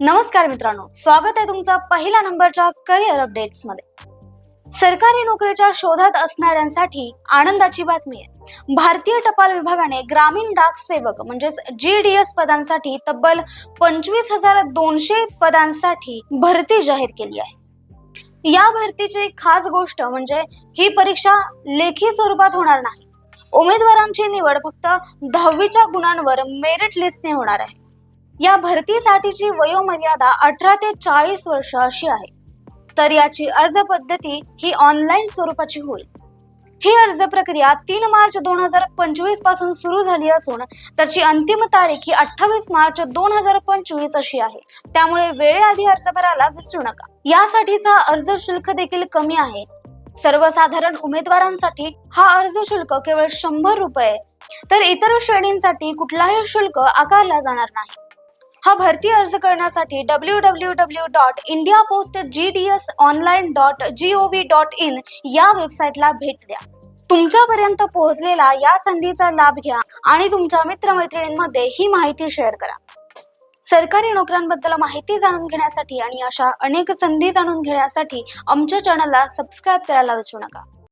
नमस्कार मित्रांनो स्वागत आहे तुमचा पहिल्या नंबरच्या करिअर अपडेट्समध्ये. सरकारी नोकरीच्या शोधात असणाऱ्यांसाठी आनंदाची बातमी आहे. भारतीय टपाल विभागाने ग्रामीण डाक सेवक म्हणजेच जी डी एस पदांसाठी तब्बल पंचवीस हजार दोनशे पदांसाठी भरती जाहीर केली आहे. या भरतीची खास गोष्ट म्हणजे ही परीक्षा लेखी स्वरूपात होणार नाही. उमेदवारांची निवड फक्त दहावीच्या गुणांवर मेरिट लिस्टने होणार आहे. या भरतीसाठीची वयोमर्यादा अठरा ते चाळीस वर्ष अशी आहे. तर याची अर्ज पद्धती ही ऑनलाईन स्वरूपाची होईल. ही अर्ज प्रक्रिया तीन मार्च दोन हजार पंचवीसपासून सुरू झाली असून त्याची अंतिम तारीख ही अठ्ठावीस मार्च दोन हजार पंचवीस अशी आहे. त्यामुळे वेळेआधी अर्ज भरायला विसरू नका. यासाठीचा अर्ज शुल्क देखील कमी आहे. सर्वसाधारण उमेदवारांसाठी हा अर्ज शुल्क केवळ शंभर रुपये. तर इतर श्रेणींसाठी कुठलाही शुल्क आकारला जाणार नाही. हा भरती अर्ज करण्यासाठी W W W dot India post G D S online dot G O V dot in या वेबसाईटला भेट द्या. तुमच्यापर्यंत पोहोचलेला या संधीचा लाभ घ्या आणि तुमच्या मित्रमैत्रिणींमध्ये ही माहिती शेअर करा. सरकारी नोकऱ्यांबद्दल माहिती जाणून घेण्यासाठी आणि अशा अनेक संधी जाणून घेण्यासाठी आमच्या चॅनलला सबस्क्राईब करायला विसरू नका.